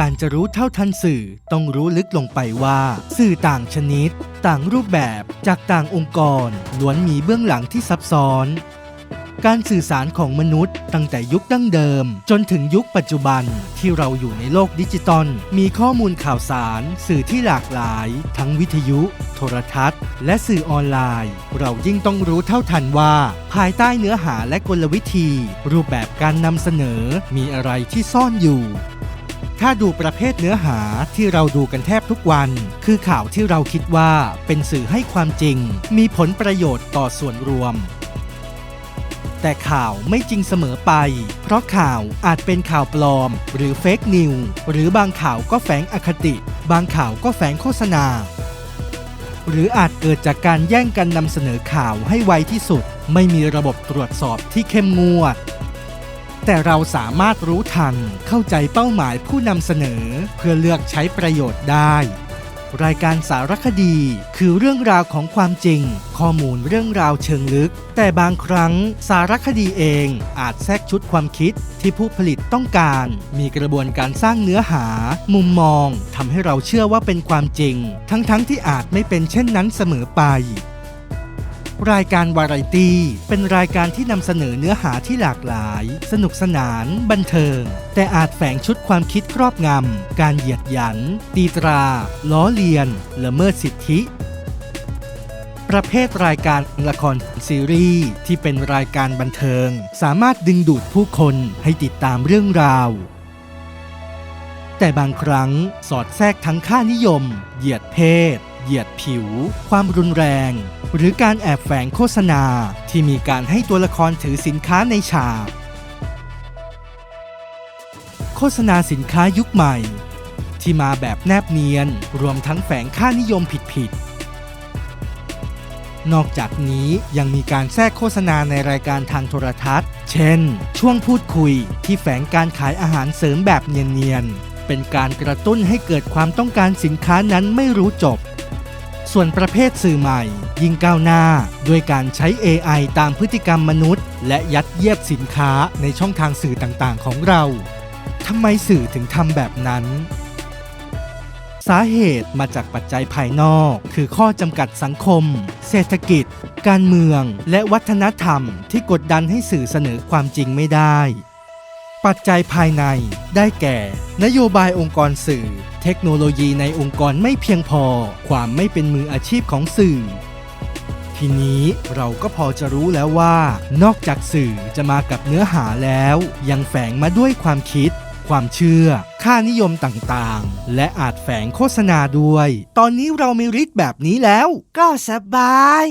การจะรู้เท่าทันสื่อต้องรู้ลึกลงไปว่า สื่อต่างชนิด ต่างรูปแบบจากต่างองค์กรล้วนมีเบื้องหลังที่ซับซ้อน การสื่อสารของมนุษย์ ตั้งแต่ยุคดั้งเดิม จนถึงยุคปัจจุบันที่เราอยู่ในโลกดิจิตอลมีข้อมูลข่าวสาร สื่อที่หลากหลาย ทั้งวิทยุ โทรทัศน์ และสื่อออนไลน์ เรายิ่งต้องรู้เท่าทันว่า ภายใต้เนื้อหาและกลวิธี รูปแบบการนำเสนอมีอะไรที่ซ่อนอยู่ ถ้าดูประเภทเนื้อหาที่เราดูกันแทบทุกวัน คือข่าวที่เราคิดว่าเป็นสื่อให้ความจริง มีผลประโยชน์ต่อส่วนรวม แต่ข่าวไม่จริงเสมอไป เพราะข่าวอาจเป็นข่าวปลอม หรือเฟกนิวหรือบางข่าวก็แฝงอคติ บางข่าวก็แฝงโฆษณา หรืออาจเกิดจากการแย่งกันนำเสนอข่าวให้ไวที่สุด ไม่มีระบบตรวจสอบที่เข้มงวด แต่เราสามารถรู้ทันเข้าใจเป้าหมายผู้นำเสนอ เพื่อเลือกใช้ประโยชน์ได้ รายการสารคดีคือเรื่องราวของความจริง ข้อมูลเรื่องราวเชิงลึก แต่บางครั้งสารคดีเองอาจแทรกชุดความคิดที่ผู้ผลิตต้องการ มีกระบวนการสร้างเนื้อหา มุมมองทำให้เราเชื่อว่าเป็นความจริง ทั้งๆทที่อาจไม่เป็นเช่นนั้นเสมอไป รายการวาไรตี้ เป็นรายการที่นำเสนอเนื้อหาที่หลากหลาย สนุกสนาน บันเทิง แต่อาจแฝงชุดความคิดครอบงำ การเหยียดหยัน ตีตรา ล้อเลียน ละเมิดสิทธิ ประเภทรายการละครซีรีส์ที่เป็นรายการบันเทิง สามารถดึงดูดผู้คนให้ติดตามเรื่องราวแต่บางครั้งสอดแทรกทั้งค่านิยม เหยียดเพศ เหยียดผิว ความรุนแรง หรือการแอบแฝงโฆษณาที่มีการให้ตัวละครถือสินค้าในฉาก โฆษณาสินค้ายุคใหม่ ที่มาแบบแนบเนียน รวมทั้งแฝงค่านิยมผิดๆ นอกจากนี้ยังมีการแทรกโฆษณาในรายการทางโทรทัศน์ เช่น ช่วงพูดคุยที่แฝงการขายอาหารเสริมแบบเนียนๆ เป็นการกระตุ้นให้เกิดความต้องการสินค้านั้นไม่รู้จบ ส่วนประเภทสื่อใหม่ ยิ่งก้าวหน้า ด้วยการใช้ AI ตามพฤติกรรมมนุษย์ และยัดเยียดสินค้าในช่องทางสื่อต่างๆ ของเราทำไมสื่อถึงทำแบบนั้น สาเหตุมาจากปัจจัยภายนอก คือข้อจำกัดสังคม เศรษฐกิจ การเมือง และวัฒนธรรมที่กดดันให้สื่อเสนอความจริงไม่ได้ ปัจจัยภายในได้แก่ นโยบายองค์กรสื่อ เทคโนโลยีในองค์กรไม่เพียงพอ ความไม่เป็นมืออาชีพของสื่อ ทีนี้เราก็พอจะรู้แล้วว่า นอกจากสื่อจะมากับเนื้อหาแล้ว ยังแฝงมาด้วยความคิด ความเชื่อ ค่านิยมต่างๆ และอาจแฝงโฆษณาด้วย ตอนนี้เรามีฤทธิ์แบบนี้แล้ว ก็สบาย